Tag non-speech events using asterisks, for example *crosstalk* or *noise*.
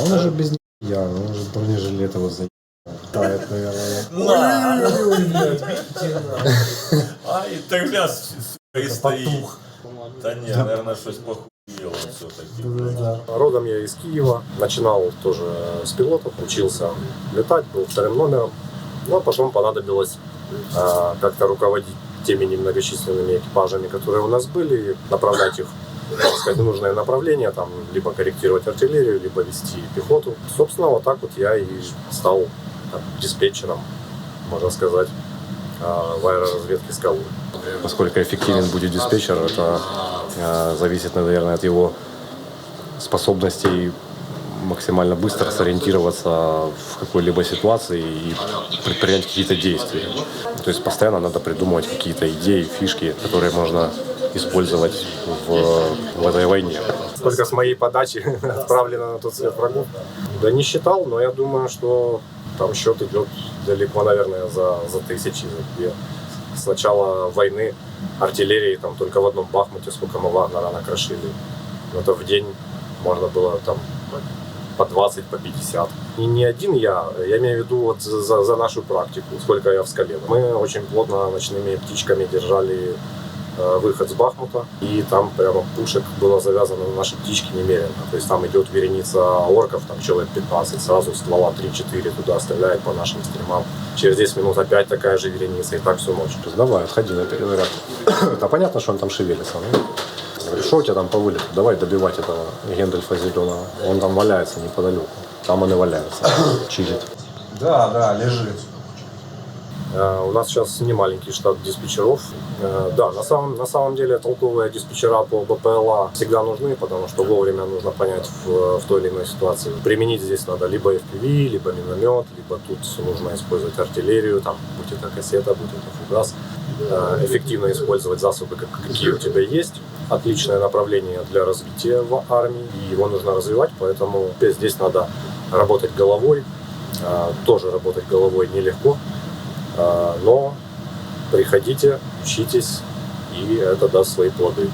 А он уже без я, он уже бронежилет его за тает, наверное. А, і так ляс, сука, і стоїть. Та ні, наверное, щось похуєло все-таки. Родом я из Киева. Начинал тоже с пилотов, учился летать, был вторым номером. Но потом понадобилось а, как-то руководить теми немногочисленными экипажами, которые у нас были, и направлять их так сказать, нужное направление, там, либо корректировать артиллерию, либо вести пехоту. Собственно, вот так вот я и стал так, диспетчером, можно сказать, а, в аэроразведке «Скалу». Насколько эффективен будет диспетчер, это э, зависит, наверное, от его способностей максимально быстро сориентироваться в какой-либо ситуации и предпринять какие-то действия. То есть постоянно надо придумывать какие-то идеи, фишки, которые можно использовать в, в этой войне. Сколько с моей подачи *laughs* отправлено на тот свет врагов? Да не считал, но я думаю, что там счет идет далеко, наверное, за, за тысячи. за две. С начала войны артиллерии там только в одном Бахмуте, сколько мы Вагнера накрошили. Это в день можно было там по 20, по 50. И не один я, я имею в виду вот за, за нашу практику, сколько я в скале. Мы очень плотно ночными птичками держали выход с Бахмута, и там прямо пушек было завязано на наши птички немерено. То есть там идет вереница орков, там человек 15, сразу ствола 3-4 туда оставляет по нашим стримам. Через 10 минут опять такая же вереница, и так всю ночь. То есть давай, отходи на перезаряд. *coughs* Да понятно, что он там шевелится. ну. Говорю, что у тебя там по вылету? Давай добивать этого Гендальфа зеленого. Он там валяется неподалеку. Там он и валяется. *coughs* Чилит. Да, да, лежит. Э, У нас сейчас не маленький штат диспетчеров. Э, Да, на самом, на самом деле толковые диспетчера по БПЛА всегда нужны, потому что вовремя нужно понять в, в той или иной ситуации. Применить здесь надо либо FPV, либо миномет, либо тут нужно использовать артиллерию, там, будь это кассета, будь это фугас. Э, Эффективно использовать засобы, как- какие у тебя есть. Отличное направление для развития в армии, и его нужно развивать, поэтому здесь надо работать головой. Тоже работать головой нелегко, но приходите, учитесь, и это даст свои плоды.